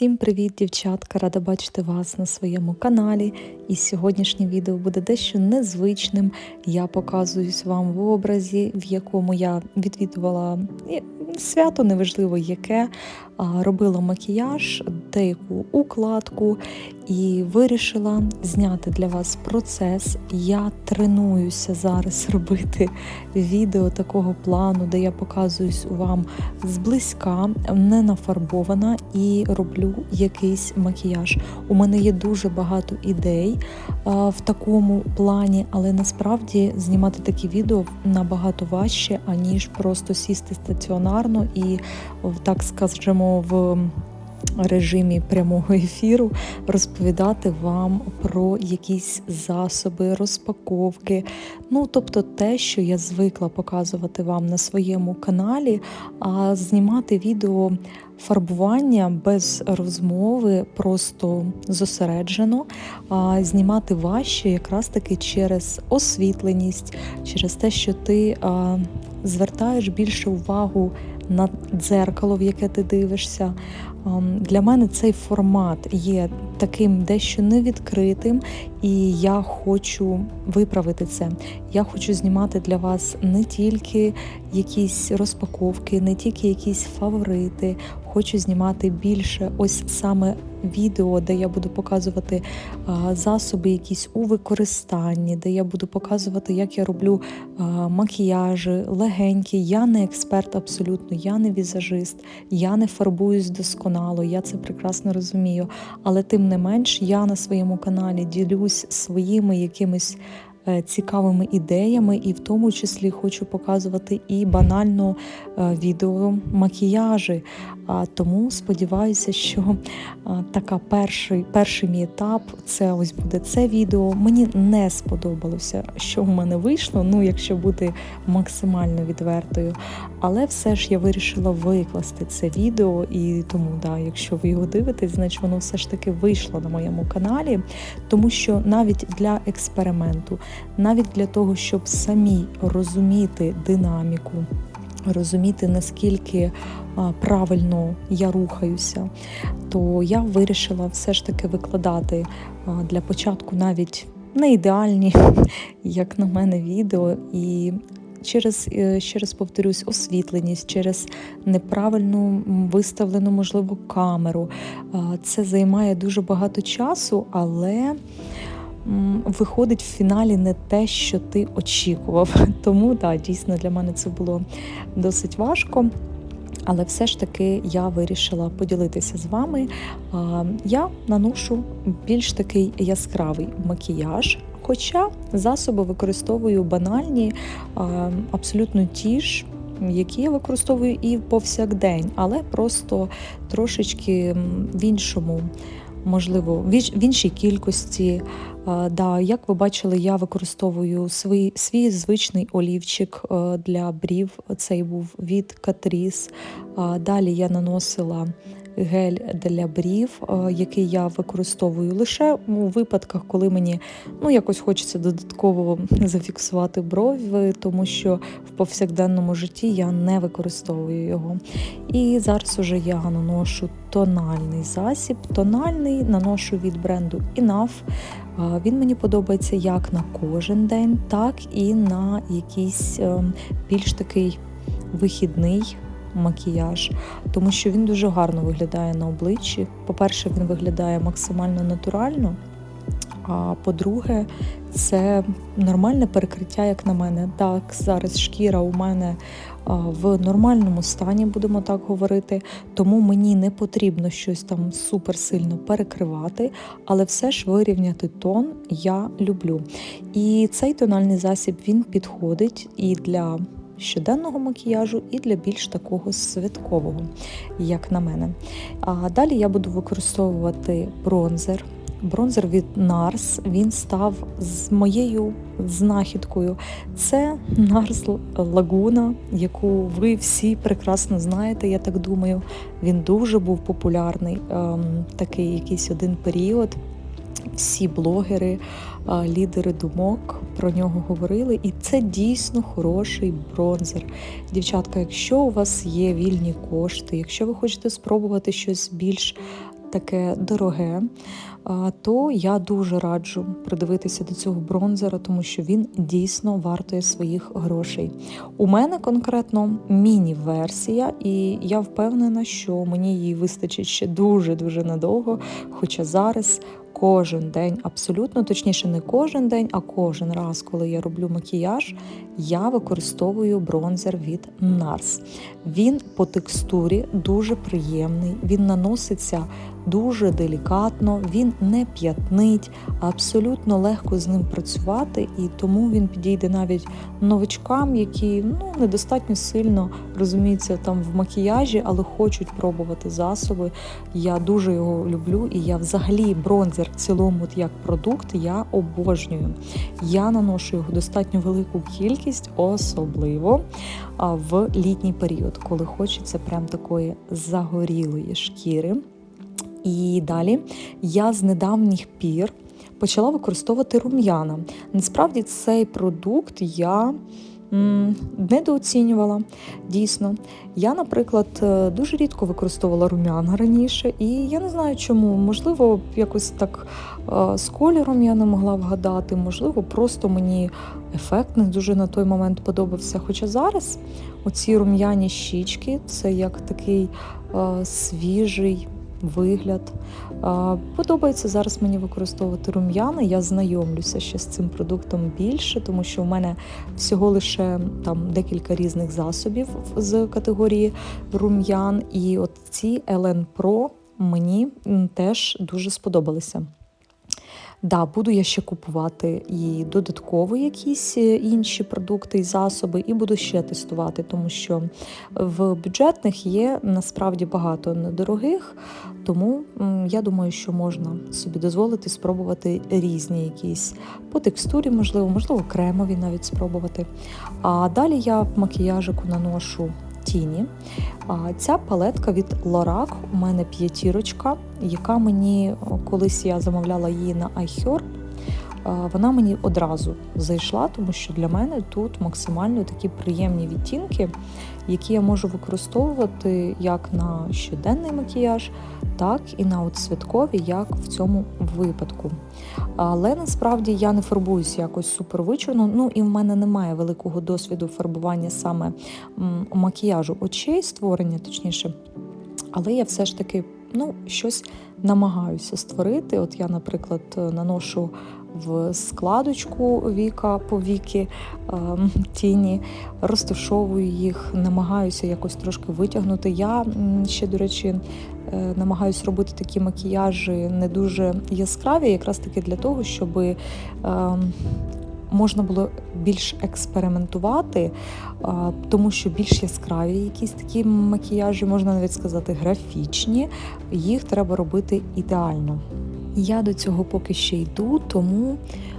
Всім привіт, дівчатка! Рада бачити вас на своєму каналі. І сьогоднішнє відео буде дещо незвичним. Я показуюсь вам в образі, в якому я відвідувала свято, неважливо яке, робила макіяж, деяку укладку і вирішила зняти для вас процес. Я тренуюся зараз робити відео такого плану, де я показуюсь вам зблизька, не нафарбована і роблю якийсь макіяж. У мене є дуже багато ідей в такому плані, але насправді знімати такі відео набагато важче, аніж просто сісти стаціонарно і так скажемо в режимі прямого ефіру розповідати вам про якісь засоби, розпаковки. Ну, тобто те, що я звикла показувати вам на своєму каналі, а знімати відео фарбування без розмови, просто зосереджено, а знімати важче якраз таки через освітленість, через те, що ти звертаєш більше увагу на дзеркало, в яке ти дивишся. Для мене цей формат є таким дещо невідкритим, і я хочу виправити це. Я хочу знімати для вас не тільки якісь розпаковки, не тільки якісь фаворити. Хочу знімати більше ось саме відео, де я буду показувати засоби, якісь у використанні, де я буду показувати, як я роблю макіяжі, легенькі. Я не експерт абсолютно, я не візажист, я не фарбуюсь досконало, я це прекрасно розумію. Але тим не менш, я на своєму каналі ділюсь своїми якимись. Е, цікавими ідеями, і в тому числі хочу показувати і банально е, відео макіяжі. Тому сподіваюся, що така перший перший мій етап це ось буде це відео. Мені не сподобалося, що в мене вийшло, ну якщо бути максимально відвертою. Але все ж я вирішила викласти це відео, і тому, да, якщо ви його дивитесь, значить воно все ж таки вийшло на моєму каналі, тому що навіть для експерименту, навіть для того, щоб самі розуміти динаміку розуміти, наскільки правильно я рухаюся, то я вирішила все ж таки викладати для початку навіть не ідеальні, як на мене, відео. І через, е, ще раз повторюсь, освітленість, через неправильну виставлену, можливо, камеру. Це займає дуже багато часу, але виходить в фіналі не те, що ти очікував. Тому так, дійсно для мене це було досить важко. Але все ж таки я вирішила поділитися з вами. Я наношу більш такий яскравий макіяж, хоча засоби використовую банальні, абсолютно ті ж, які я використовую і повсякдень, але просто трошечки в іншому можливо, в іншій кількості. Да, Як ви бачили, я використовую свій свій звичний олівчик для брів. Цей був від Catrice. Далі я наносила гель для брів, е, який я використовую лише у випадках, коли мені ну, якось хочеться додатково зафіксувати брови, тому що в повсякденному житті я не використовую його. І зараз уже я наношу тональний засіб. Тональний наношу від бренду Enough. Е, він мені подобається як на кожен день, так і на якийсь ем, більш такий вихідний макіяж, тому що він дуже гарно виглядає на обличчі. По-перше, він виглядає максимально натурально. А по-друге, це нормальне перекриття, як на мене. Так, зараз шкіра у мене в нормальному стані, будемо так говорити, тому мені не потрібно щось там супер сильно перекривати, але все ж вирівняти тон я люблю. І цей тональний засіб він підходить і для щоденного макіяжу і для більш такого святкового, як на мене. А далі я буду використовувати бронзер. Бронзер від NARS, він став з моєю знахідкою. Це NARS Лагуна, яку ви всі прекрасно знаєте, я так думаю. Він дуже був популярний ем, такий якийсь один період. Всі блогери, лідери думок про нього говорили, і це дійсно хороший бронзер. Дівчатка, якщо у вас є вільні кошти, якщо ви хочете спробувати щось більш таке дороге, то я дуже раджу придивитися до цього бронзера, тому що він дійсно вартує своїх грошей. У мене конкретно міні-версія, і я впевнена, що мені її вистачить ще дуже-дуже надовго. Хоча зараз кожен день, абсолютно точніше, не кожен день, а кожен раз, коли я роблю макіяж, я використовую бронзер від NARS. Він по текстурі дуже приємний, він наноситься дуже делікатно, він не п'ятнить, абсолютно легко з ним працювати, і тому він підійде навіть новичкам, які ну, недостатньо сильно розуміються там в макіяжі, але хочуть пробувати засоби. Я дуже його люблю, і я взагалі бронзер в цілому, от як продукт, я обожнюю. Я наношу його достатньо велику кількість, особливо в літній період, коли хочеться прям такої загорілої шкіри. І далі я з недавніх пір почала використовувати рум'яна. Насправді цей продукт я недооцінювала. Дійсно, я, наприклад, е, дуже рідко використовувала рум'яна раніше, і я не знаю чому. Можливо, якось так е, з кольором я не могла вгадати, можливо, просто мені ефект не дуже на той момент подобався. Хоча зараз оці рум'яні щічки це як такий е, свіжий вигляд. Подобається зараз мені використовувати рум'яна. Я знайомлюся ще з цим продуктом більше, тому що в мене всього лише там декілька різних засобів з категорії рум'ян. І от ці LN Pro мені теж дуже сподобалися. Да, буду я ще купувати і додатково якісь е, інші продукти і засоби, і буду ще тестувати, тому що в бюджетних є насправді багато недорогих, тому я думаю, що можна собі дозволити спробувати різні якісь по текстурі, можливо, можливо, кремові навіть спробувати. А далі я макіяжику наношу тіні. Ця палетка від Lorac у мене п'ятірочка, яка мені колись я замовляла її на iHerb, вона мені одразу зайшла, тому що для мене тут максимально такі приємні відтінки, які я можу використовувати як на щоденний макіяж, так і на от як в цьому випадку. Але насправді я не фарбуюся якось супервичурно, ну і в мене немає великого досвіду фарбування саме макіяжу очей, створення, точніше. Але я все ж таки ну, щось намагаюся створити. От я, наприклад, наношу в складочку віка по віки ем, тіні, розташовую їх, намагаюся якось трошки витягнути. Я ще, до речі, е, намагаюся робити такі макіяжі не дуже яскраві, якраз таки для того, щоб ем, можна було більш експериментувати, тому що більш яскраві якісь такі макіяжі, можна навіть сказати, графічні, їх треба робити ідеально. Я до цього поки ще йду, тому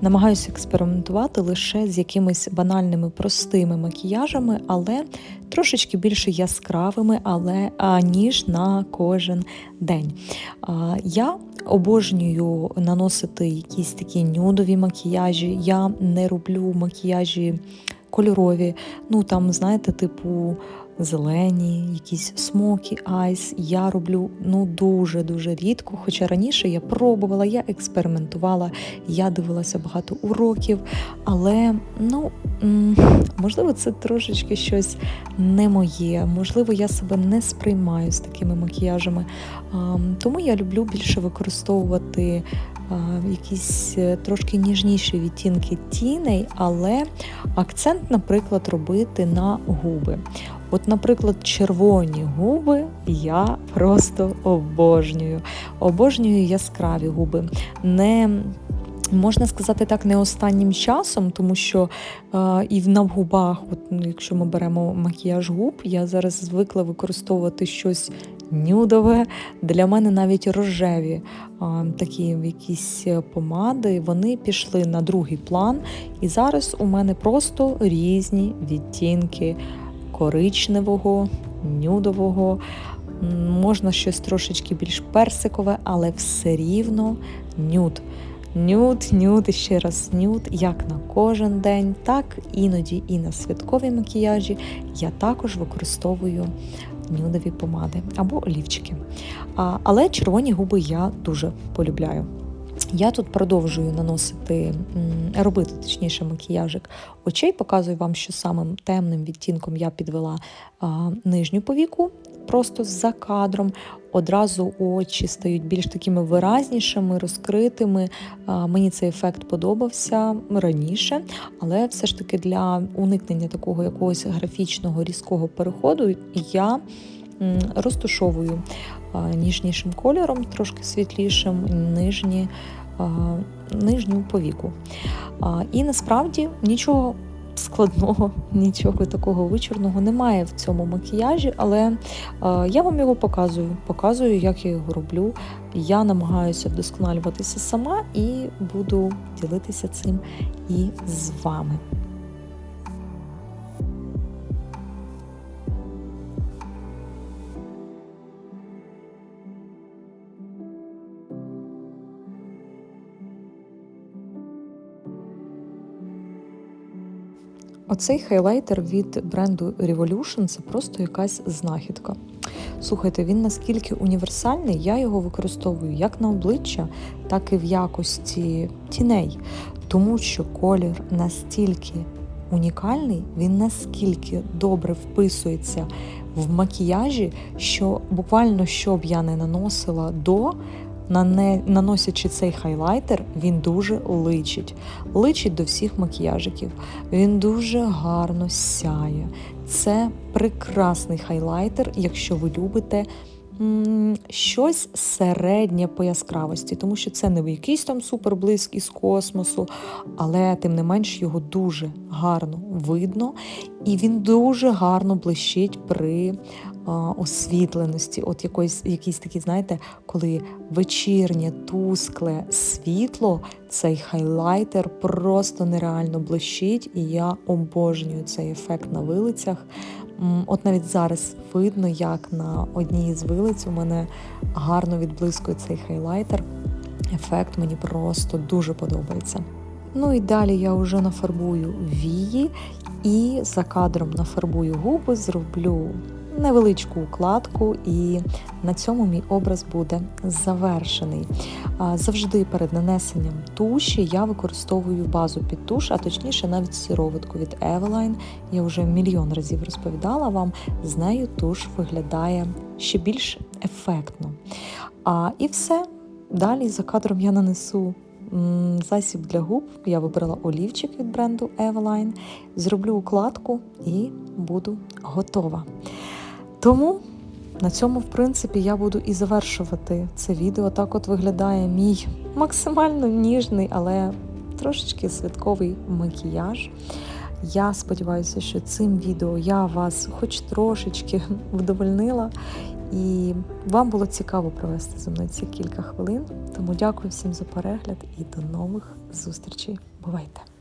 намагаюся експериментувати лише з якимись банальними простими макіяжами, але трошечки більше яскравими, але ніж на кожен день. Я обожнюю наносити якісь такі нюдові макіяжі. Я не роблю макіяжі кольорові, ну там, знаєте, типу зелені, якісь смокі айс. Я роблю ну дуже-дуже рідко. Хоча раніше я пробувала, я експериментувала, я дивилася багато уроків, але ну можливо, це трошечки щось не моє. Можливо, я себе не сприймаю з такими макіяжами. Тому я люблю більше використовувати. Якісь е, трошки ніжніші відтінки тіней, але акцент, наприклад, робити на губи. От, наприклад, червоні губи я просто обожнюю. Обожнюю яскраві губи. Не Можна сказати так, не останнім часом, тому що е, і на губах, от, ну, якщо ми беремо макіяж губ, я зараз звикла використовувати щось нюдове. Для мене навіть рожеві е, такі якісь помади, вони пішли на другий план. І зараз у мене просто різні відтінки коричневого, нюдового, можна щось трошечки більш персикове, але все рівно нюд. Нюд, нюд і ще раз нюд, як на кожен день, так іноді і на святковій макіяжі я також використовую нюдові помади або олівчики. А, Але червоні губи я дуже полюбляю. Я тут продовжую наносити, робити точніше макіяжик очей. Показую вам, що самим темним відтінком я підвела а, нижню повіку, просто за кадром. Одразу очі стають більш такими виразнішими, розкритими. А, мені цей ефект подобався раніше, але все ж таки для уникнення такого якогось графічного різкого переходу я розтушовую ніжнішим кольором, трошки світлішим, нижні нижню повіку. І насправді нічого складного, нічого такого вичорного немає в цьому макіяжі, але я вам його показую. Показую, як я його роблю. Я намагаюся вдосконалюватися сама і буду ділитися цим і з вами. Оцей хайлайтер від бренду Revolution це просто якась знахідка. Слухайте, він наскільки універсальний, я його використовую як на обличчя, так і в якості тіней, тому що колір настільки унікальний, він наскільки добре вписується в макіяжі, що буквально що б я не наносила до наносячи цей хайлайтер, він дуже личить. Личить до всіх макіяжиків. Він дуже гарно сяє. Це прекрасний хайлайтер, якщо ви любите. Щось середнє по яскравості, тому що це не якийсь там суперблиск із космосу, але тим не менш його дуже гарно видно, і він дуже гарно блищить при освітленості, от якоїсь, якісь такі, знаєте, коли вечірнє, тускле світло, цей хайлайтер просто нереально блищить, і я обожнюю цей ефект на вилицях. От навіть зараз видно, як на одній з вилиць у мене гарно відблискує цей хайлайтер. Ефект мені просто дуже подобається. Ну і далі я вже нафарбую вії і за кадром нафарбую губи, зроблю невеличку укладку, і на цьому мій образ буде завершений. Завжди перед нанесенням туші я використовую базу під туш, а точніше навіть сіроватку від Eveline. Я вже мільйон разів розповідала вам, з нею туш виглядає ще більш ефектно. А, І все. Далі за кадром я нанесу. Засіб для губ я вибрала олівчик від бренду Eveline, зроблю укладку і буду готова. Тому на цьому, в принципі, я буду і завершувати це відео. Так от виглядає мій максимально ніжний, але трошечки святковий макіяж. Я сподіваюся, що цим відео я вас хоч трошечки вдовольнила, і вам було цікаво провести зі мною ці кілька хвилин. Тому дякую всім за перегляд і до нових зустрічей. Бувайте!